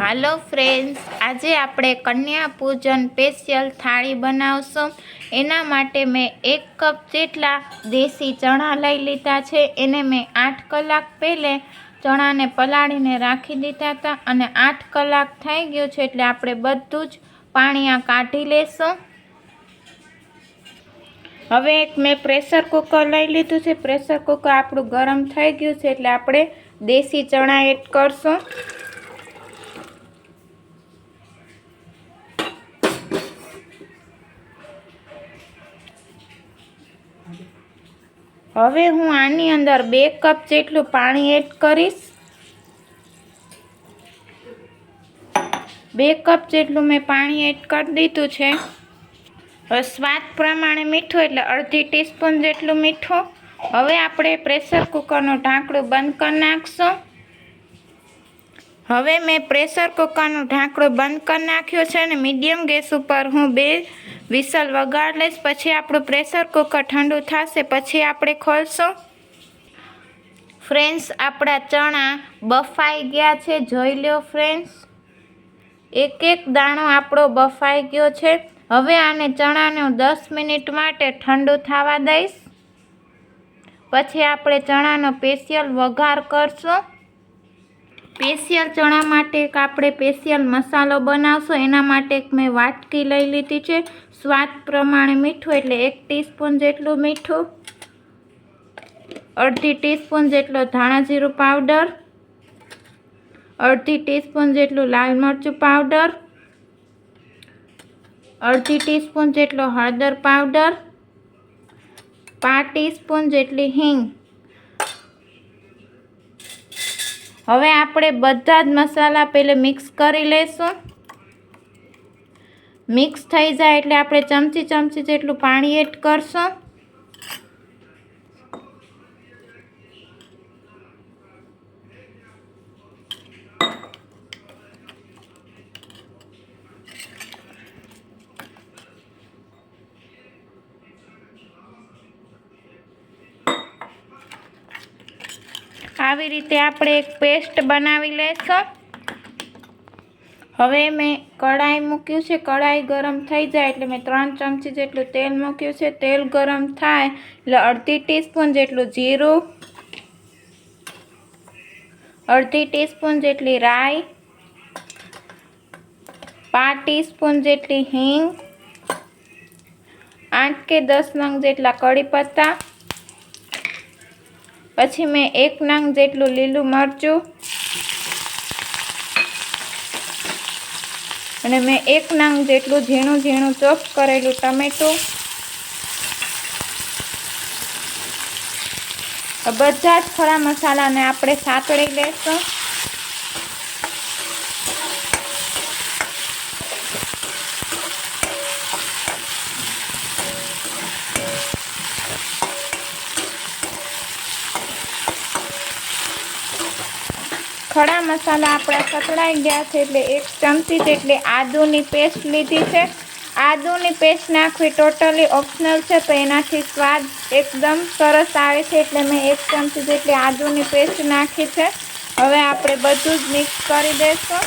હાલો friends, આજે આપણે કન્યા પૂજન સ્પેશિયલ થાળી બનાવશું. એના માટે મેં એક કપ જેટલા દેશી ચણા લઈ લીધા છે. એને મેં આઠ કલાક પહેલે ચણાને પલાળીને રાખી દીધા હતા અને આઠ કલાક થઈ ગયું છે એટલે આપણે બધું જ પાણી આ કાઢી લેશું. હવે એક મેં પ્રેશર કુકર લઈ લીધું છે. પ્રેશર કુકર આપણું ગરમ થઈ ગયું છે એટલે આપણે દેશી ચણા એડ કરશું. હવે હું આની અંદર બે કપ જેટલું પાણી એડ કરીશ. બે કપ જેટલું મેં પાણી એડ કરી દીધું છે. હવે સ્વાદ પ્રમાણે મીઠું એટલે અડધી ટીસ્પૂન જેટલું મીઠું. હવે આપણે પ્રેશર કુકરનું ઢાંકણું બંધ કરી નાખશું. હવે મેં પ્રેશર કુકરનું ઢાંકણું બંધ કરી નાખ્યું છે અને મીડિયમ ગેસ ઉપર હું બે વિસલ વગાડ લઈશ, પછી આપણું પ્રેશર કુકર ઠંડુ થશે, પછી આપણે ખોલશું. ફ્રેન્ડ્સ, આપણા ચણા બફાઈ ગયા છે, જોઈ લો ફ્રેન્ડ્સ. એક એક દાણો આપણો બફાઈ ગયો છે. હવે આને ચણાને હું દસ મિનિટ માટે ઠંડુ થવા દઈશ. પછી આપણે ચણાનો સ્પેશિયલ વઘાર કરશું. સ્પેશિયલ ચણા માટે એક આપણે સ્પેશિયલ મસાલો બનાવશું. એના માટે એક મેં વાટકી લઈ લીધી છે. સ્વાદ પ્રમાણે મીઠું એટલે એક ટીસ્પૂન જેટલું મીઠું, અડધી ટીસ્પૂન જેટલો ધાણા જીરું પાવડર, અડધી ટીસ્પૂન જેટલું લાલ મરચું પાવડર, અડધી ટીસ્પૂન જેટલો હળદર પાવડર, પાંચ ટીસ્પૂન જેટલી હિંગ. હવે આપણે બધા જ મસાલા પહેલે મિક્સ કરી લઈશું. મિક્સ થઈ જાય એટલે આપણે ચમચી ચમચી જેટલું પાણી એડ કરશું. આવી રીતે આપણે એક પેસ્ટ બનાવી લઈશું હવે મેં કઢાઈ મૂક્યું છે. કઢાઈ ગરમ થઈ જાય એટલે મેં ત્રણ ચમચી જેટલું તેલ મૂક્યું છે. તેલ ગરમ થાય એટલે અડધી ટીસ્પૂન જેટલું જીરું, અડધી ટીસ્પૂન જેટલી રાઈ, પાંચ ટીસ્પૂન જેટલી હિંગ, આઠ કે દસ નંગ જેટલા કડી પત્તા પછી મેં એક નંગ જેટલું લીલું મરચું અને મેં એક નાંગ જેટલું ઝીણું ઝીણું ચોપ કરેલું ટમેટું. બધા જ ખરા મસાલાને આપણે સાતળી લેશું ખડા મસાલા આપણા સતળાઈ ગયા છે એટલે એક ચમચી જેટલી આદુની પેસ્ટ લીધી છે. આદુની પેસ્ટ નાખવી ટોટલી ઓપ્શનલ છે તો એનાથી સ્વાદ એકદમ સરસ આવે છે એટલે મેં એક ચમચી જેટલી આદુની પેસ્ટ નાખી છે. હવે આપણે બધું જ મિક્સ કરી દઈશું.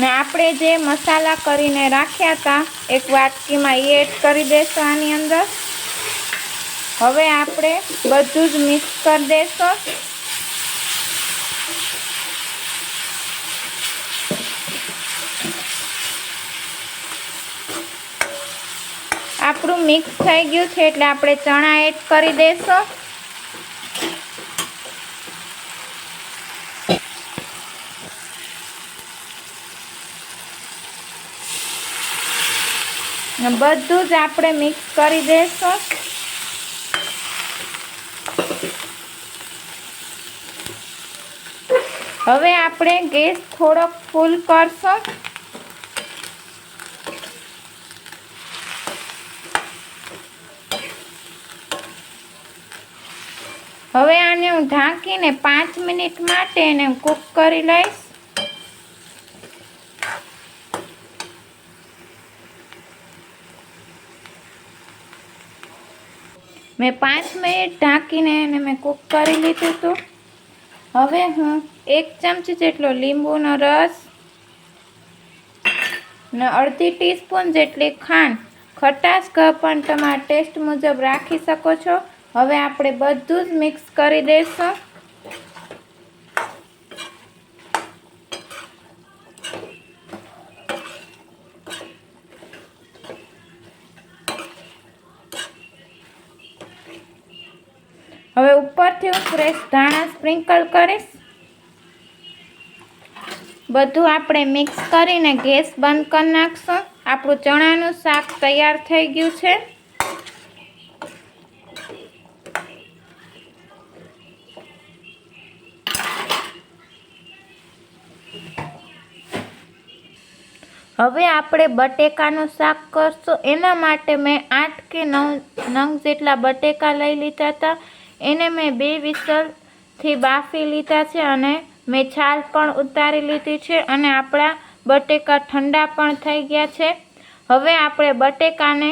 ને આપણે જે મસાલા કરીને રાખ્યા હતા, એક વાટકીમાં એ એડ કરી દેશો આની અંદર. હવે આપણે બધું જ મિક્સ કરી દેશો. આપણું મિક્સ થઈ ગયું છે એટલે આપણે ચણા એડ કરી દઈશું બધું જ આપણે મિક્સ કરી દઈશું. હવે આપણે ગેસ થોડોક ફૂલ કરશું. હવે આને હું ઢાંકીને પાંચ મિનિટ માટે એને કૂક કરી લઈશ. મેં પાંચ મિનિટ ઢાંકીને એને મેં કૂક કરી લીધું હતું હવે હું એક ચમચી જેટલો લીંબુનો રસ ને અડધી ટીસ્પૂન જેટલી ખાંડ, ખટાશ ઘ પણ તમારા ટેસ્ટ મુજબ રાખી શકો છો. હવે આપણે બધું જ મિક્સ કરી દઈશું હું ફ્રેશ ધાણા સ્પ્રિંકલ કરીશ. બધું આપણે મિક્સ કરીને ગેસ બંધ કરી નાખશું. આપણું ચણાનું શાક તૈયાર થઈ ગયું છે. હવે આપણે બટેકાનું શાક કરશું. એના માટે મેં આઠ કે નવ નંગ જેટલા બટેકા લઈ લીધા હતા. એને મેં બે વિસલથી બાફી લીધા છે અને મેં છાલ પણ ઉતારી લીધી છે અને આપણા બટેકા ઠંડા પણ થઈ ગયા છે. હવે આપણે બટેકાને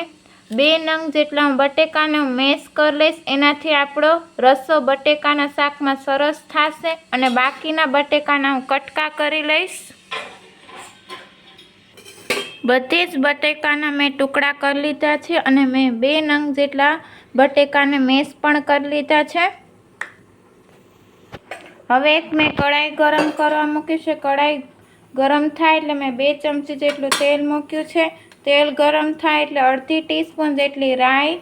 બે નંગ જેટલા હું બટેકાને મેશ કરી લઈશ. એનાથી આપણો રસો બટેકાના શાકમાં સરસ થશે અને બાકીના બટેકાના હું કટકા કરી લઈશ. બધી જ બટેકાના મેં ટુકડા કરી લીધા છે અને મેં બે નંગ જેટલા બટેકાને મેશ પણ કરી લીધા છે. હવે એક મેં કઢાઈ ગરમ કરવા મૂકી છે. કઢાઈ ગરમ થાય એટલે મેં બે ચમચી જેટલું તેલ મૂક્યું છે. તેલ ગરમ થાય એટલે અડધી ટીસ્પૂન જેટલી રાઈ,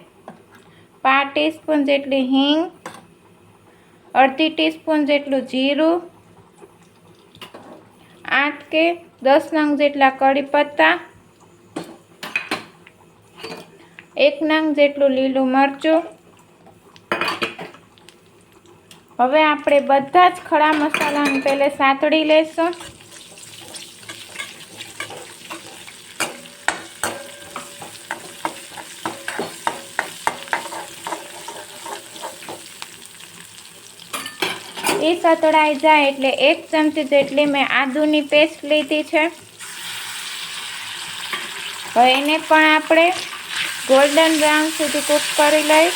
પાંચ ટીસ્પૂન જેટલી હિંગ, અડધી ટીસ્પૂન જેટલું જીરું, આઠ કે દસ નંગ જેટલા કડી પત્તા એક નાંગ જેટલું લીલું મરચું. હવે આપણે બધા જ ખડા મસાલાને પહેલે સાંતળી લેશું. એ સતળાઈ જાય એટલે એક ચમચી જેટલી મેં આદુની પેસ્ટ લીધી છે. હવે એને પણ આપણે ગોલ્ડન બ્રાઉન સુધી કૂક કરી લઈ.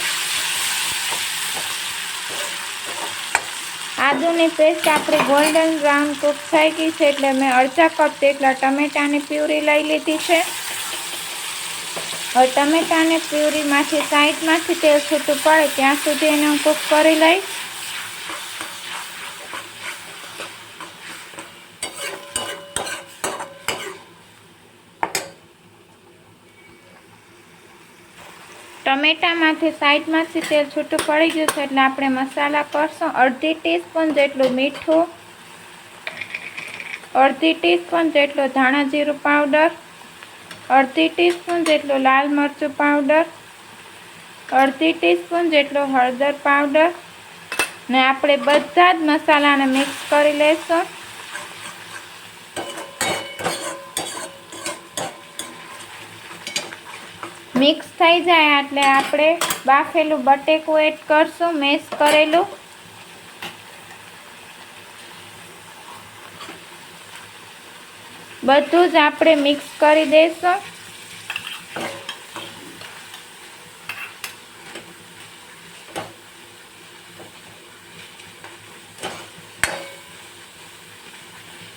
આદુની પેસ્ટ આપણી ગોલ્ડન બ્રાઉન કૂક થઈ ગઈ છે એટલે મેં અડધા કપ જેટલા ટમેટાની પ્યુરી લઈ લીધી છે. હવે ટમેટાની પ્યુરીમાંથી સાઈડમાંથી તેલ છૂટું પડે ત્યાં સુધી એને હું કૂક કરી લઈશ. ટમેટામાંથી સાઈડમાંથી તેલ છૂટું પડી ગયું છે એટલે આપણે મસાલા કરશું. અડધી ટીસ્પૂન જેટલું મીઠું, અડધી ટીસ્પૂન જેટલો ધાણા જીરું પાવડર, અડધી ટીસ્પૂન જેટલો લાલ મરચું પાવડર, અડધી ટીસ્પૂન જેટલો હળદર પાવડર. ને આપણે બધા જ મસાલાને મિક્સ કરી લઈશું. મિક્સ થઈ જાય એટલે આપણે બાફેલું બટેકું એડ કરશું, મેશ કરેલું. બધું જ આપણે મિક્સ કરી દઈશું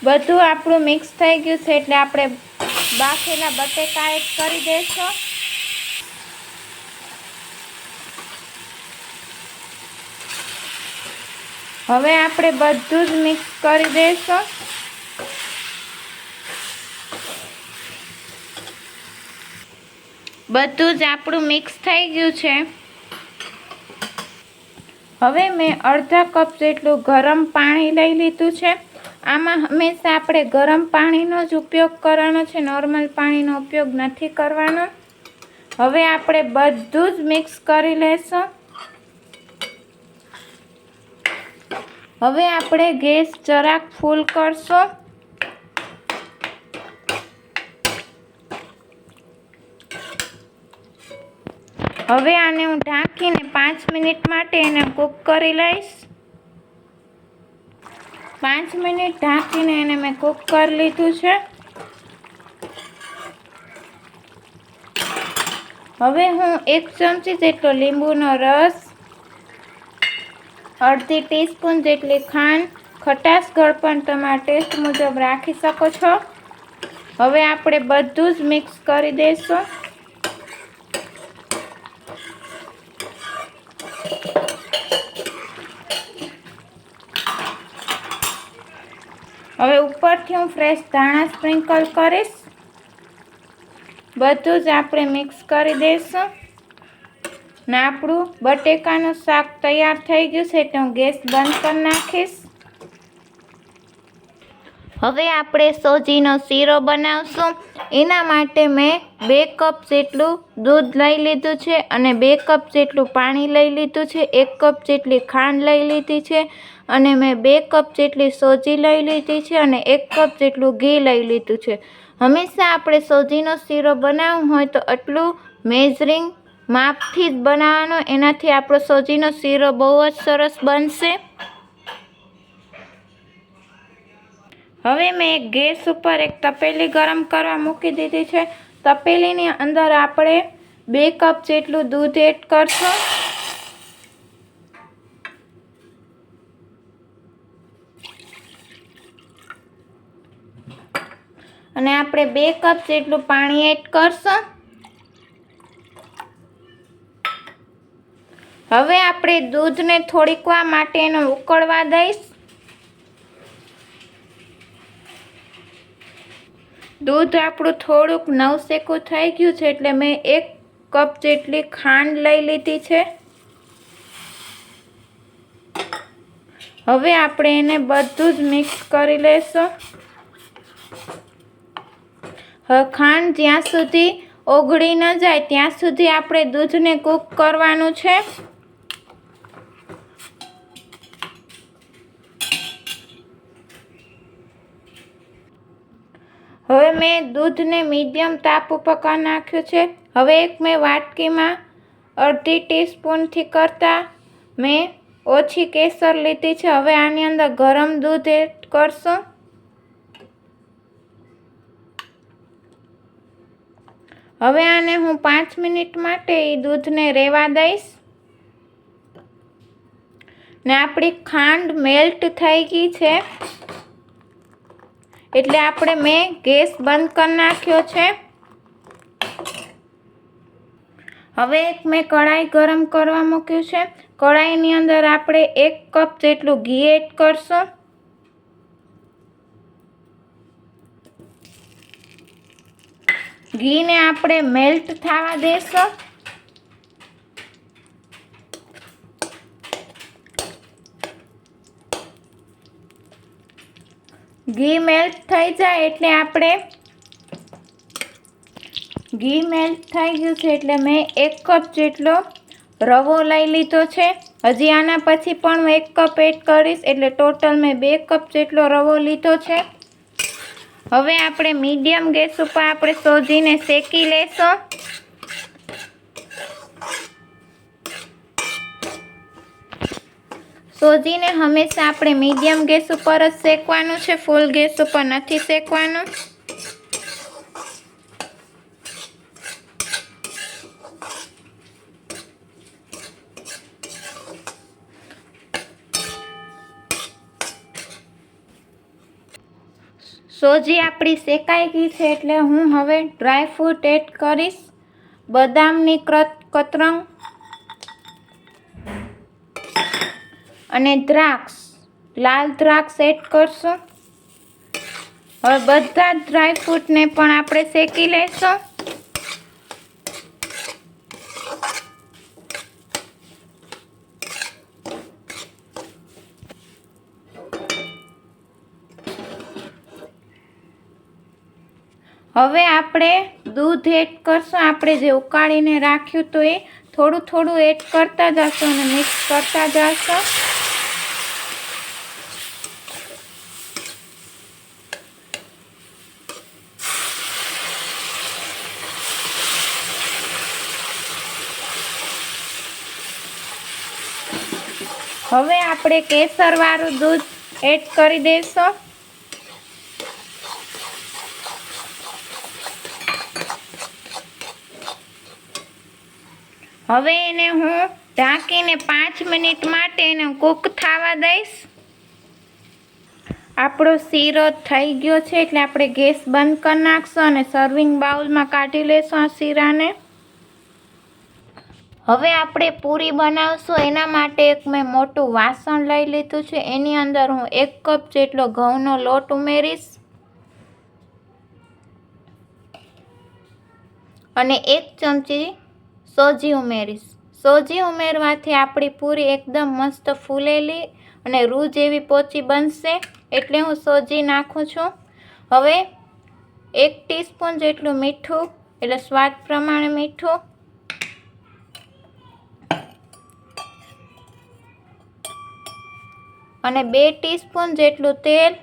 બધું આપણું મિક્સ થઈ ગયું છે એટલે આપણે બાફેલા બટેકા એડ કરી દઈશું હવે આપણે બધું જ મિક્સ કરી દઈશું. બધું જ આપણું મિક્સ થઈ ગયું છે. હવે મેં અડધા કપ જેટલું ગરમ પાણી લઈ લીધું છે. આમાં હંમેશા આપણે ગરમ પાણીનો જ ઉપયોગ કરવાનો છે. નોર્મલ પાણીનો ઉપયોગ નથી કરવાનો. હવે આપણે બધું જ મિક્સ કરી લઈશું હવે આપણે ગેસ જરાક ફૂલ કરશો. હવે આને હું ઢાંકીને પાંચ મિનિટ માટે એને કૂક કરી લઈશ. પાંચ મિનિટ ઢાંકીને એને મેં કૂક કરી લીધું છે. હવે હું એક ચમચી જેટલો લીંબુનો રસ અડધી ટીસ્પૂન જેટલી ખાંડ, ખટાશ ગળપણ તમારા ટેસ્ટ મુજબ રાખી શકો છો. હવે આપણે બધું જ મિક્સ કરી દઈશું. હવે ઉપરથી હું ફ્રેશ ધાણા સ્પ્રિંકલ કરીશ. બધું જ આપણે મિક્સ કરી દઈશું. ને આપણું બટેકાનું શાક તૈયાર થઈ ગયું છે તો હું ગેસ બંધ કરી નાખીશ. હવે આપણે સોજીનો શીરો બનાવશું. એના માટે મેં બે કપ જેટલું દૂધ લઈ લીધું છે અને બે કપ જેટલું પાણી લઈ લીધું છે. એક કપ જેટલી ખાંડ લઈ લીધી છે અને મેં બે કપ જેટલી સોજી લઈ લીધી છે અને એક કપ જેટલું ઘી લઈ લીધું છે. હંમેશા આપણે સોજીનો શીરો બનાવવો હોય તો આટલું મેઝરિંગ માપથી જ બનાવવાનો. એનાથી આપણો સોજીનો શીરો બહુ જ સરસ બનશે. હવે મેં એક ગેસ ઉપર એક તપેલી ગરમ કરવા મૂકી દીધી છે. તપેલીની અંદર આપણે બે કપ જેટલું દૂધ એડ કરશું. અને આપણે બે કપ જેટલું પાણી એડ કરશું. હવે આપણે દૂધને થોડીક વાર માટે એને ઉકળવા દઈશ. દૂધ આપણું થોડુંક નવસેકું થઈ ગયું છે એટલે મેં એક કપ જેટલી ખાંડ લઈ લીધી છે. હવે આપણે એને બધું જ મિક્સ કરી લેશું. ખાંડ જ્યાં સુધી ઓગળી ન જાય ત્યાં સુધી આપણે દૂધને કૂક કરવાનું છે હવે મેં દૂધને મીડિયમ તાપ ઉપર કરી નાખ્યું છે? હવે એક મેં વાટકીમાં અડધી ટીસ્પૂનથી કરતાં મેં ઓછી કેસર લીધી છે. હવે આની અંદર ગરમ દૂધ એડ કરશું. હવે આને હું પાંચ મિનિટ માટે એ દૂધને રહેવા દઈશ. ને આપણી ખાંડ મેલ્ટ થઈ ગઈ છે. એટલે આપણે મેં ગેસ બંધ કરી નાખ્યો છે. હવે એક મેં કઢાઈ ગરમ કરવા મૂક્યું છે. કઢાઈની અંદર આપણે એક કપ જેટલું ઘી એડ કરશું. ઘીને આપણે મેલ્ટ થવા દેશું. ઘી મેલ્ટ થઈ જાય એટલે આપણે ઘી મેલ્ટ થઈ ગયું છે એટલે મેં એક કપ જેટલો રવો લઈ લીધો છે. હજી આના પછી પણ હું એક કપ એડ કરીશ એટલે ટોટલ મેં બે કપ જેટલો રવો લીધો છે. હવે આપણે મીડિયમ ગેસ ઉપર આપણે સોજીને શેકી લેશું. સોજીને હંમેશા આપણે મીડિયમ ગેસ ઉપર જ શેકવાનું છે, ફૂલ ગેસ ઉપર નથી શેકવાનું. સોજી આપણી શેકાઈ ગઈ છે એટલે હું હવે ડ્રાય ફ્રૂટ એડ કરીશ. બદામની કતરંગ અને દ્રાક્ષ. લાલ દ્રાક્ષ એડ કરશું. હવે બધા જ ડ્રાય ફ્રૂટને પણ આપણે શેકી લઈશું હવે આપણે દૂધ એડ કરશું. આપણે જે ઉકાળીને રાખ્યું તો એ થોડું થોડું એડ કરતા જશું અને મિક્સ કરતા જશું. હવે આપણે કેસરવાળું દૂધ એડ કરી દઈશું. હવે એને હું ઢાંકીને પાંચ મિનિટ માટે એને કૂક થવા દઈશ. આપણો શીરો થઈ ગયો છે એટલે આપણે ગેસ બંધ કરી નાખશું અને સર્વિંગ બાઉલમાં કાઢી લેશું આ શીરાને. હવે આપણે પૂરી બનાવશું. એના માટે એક મેં મોટું વાસણ લઈ લીધું છે. એની અંદર હું એક કપ જેટલો ઘઉંનો લોટ ઉમેરીશ. અને એક ચમચી સોજી ઉમેરીશ. સોજી ઉમેરવાથી આપણી પૂરી એકદમ મસ્ત ફૂલેલી અને રૂ જેવી પોચી બનશે. એટલે હું સોજી નાખું છું. હવે એક ટીસ્પૂન જેટલું મીઠું, એટલે સ્વાદ પ્રમાણે મીઠું અને બે ટીસ્પૂન જેટલું તેલ.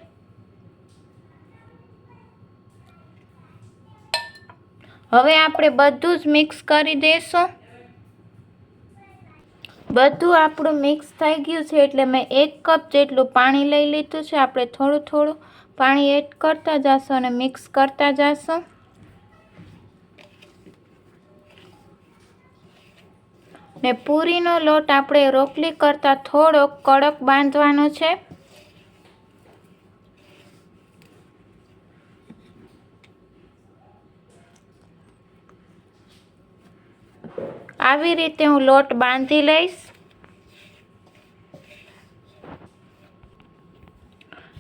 હવે આપણે બધું જ મિક્સ કરી દઈશું બધું આપણું મિક્સ થઈ ગયું છે એટલે મેં એક કપ જેટલું પાણી લઈ લીધું છે. આપણે થોડું થોડું પાણી એડ કરતા જશું અને મિક્સ કરતા જશું. ને પૂરીનો લોટ આપણે રોટલી કરતાં થોડોક કડક બાંધવાનો છે. આવી રીતે હું લોટ બાંધી લઈશ.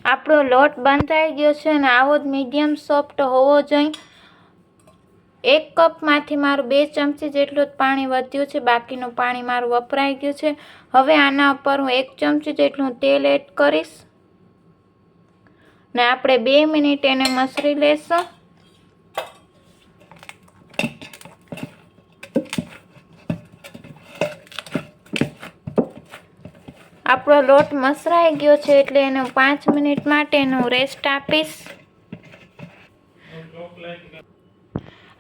આપણો લોટ બંધાઈ ગયો છે અને આવો જ મીડિયમ સોફ્ટ હોવો જોઈએ. એક કપમાંથી મારું બે ચમચી જેટલું જ પાણી વધ્યું છે, બાકીનું પાણી મારું વપરાઈ ગયું છે. હવે આના ઉપર હું એક ચમચી જેટલું તેલ એડ કરીશ. ને આપણે બે મિનિટ એને મસરી લેશું. આપણો લોટ મસરાઈ ગયો છે એટલે એને પાંચ મિનિટ માટે એનું રેસ્ટ આપીશ.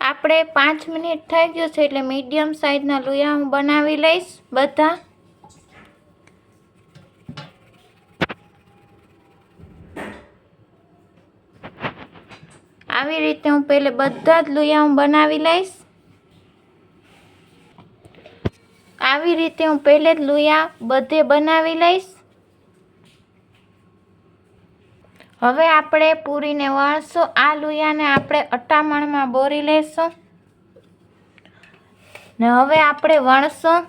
આપણે પાંચ મિનિટ થઈ ગયું છે એટલે મીડિયમ સાઈઝના લુયા હું બનાવી લઈશ, બધા. આવી રીતે હું પહેલે બધા જ લુયા હું બનાવી લઈશ. આવી રીતે હું પહેલે જ લુયા બધે બનાવી લઈશ. હવે આપણે પૂરીને વણશું. આ લુયાને આપણે અટામણમાં બોરી લેશું. ને હવે આપણે વણશું.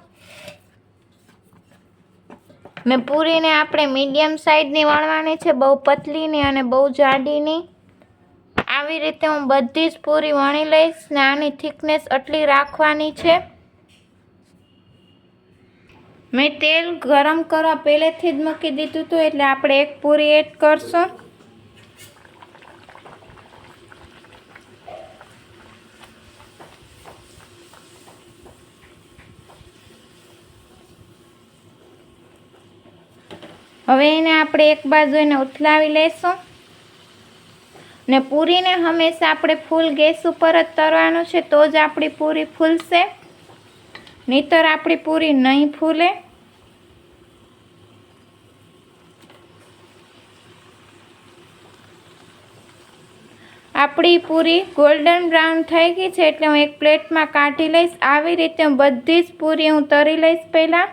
ને પૂરીને આપણે મીડિયમ સાઈઝની વણવાની છે, બહુ પતલીની અને બહુ જાડીની. આવી રીતે હું બધી જ પૂરી વણી લઈશ ને આની થિકનેસ આટલી રાખવાની છે. મેં તેલ ગરમ કરવા પહેલેથી જ મૂકી દીધું હતું, એટલે આપણે એક પૂરી એડ કરશું. હવે એને આપણે એક બાજુ એને ઉથલાવી લઈશું ને પૂરીને હંમેશા આપણે ફૂલ ગેસ ઉપર જ તરવાનું છે, તો જ આપણી પૂરી ફૂલશે. નહીતર આપણી પૂરી નહીં ફૂલે. આપણી પૂરી ગોલ્ડન બ્રાઉન થઈ ગઈ છે, એટલે હું એક પ્લેટમાં કાઢી લઈશ. આવી રીતે બધી જ પૂરી હું તરી લઈશ પહેલાં.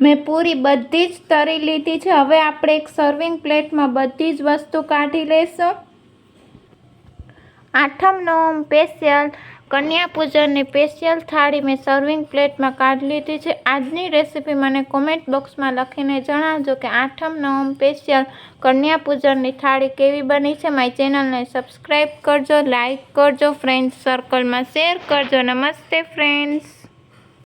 મેં પૂરી બધી જ તરી લીધી છે. હવે આપણે એક સર્વિંગ પ્લેટમાં બધી જ વસ્તુ કાઢી લઈશું. આઠમ, નવમ સ્પેશિયલ કન્યા પૂજનની સ્પેશિયલ થાળી મેં સર્વિંગ પ્લેટમાં કાઢી લીધી છે. આજની રેસીપી મને કોમેન્ટ બોક્સમાં લખીને જણાવજો કે આઠમ, નવમ સ્પેશિયલ કન્યા પૂજનની થાળી કેવી બની છે. મારી ચેનલને સબસ્ક્રાઈબ કરજો લાઈક કરજો ફ્રેન્ડ્સ સર્કલમાં શેર કરજો. નમસ્તે ફ્રેન્ડ્સ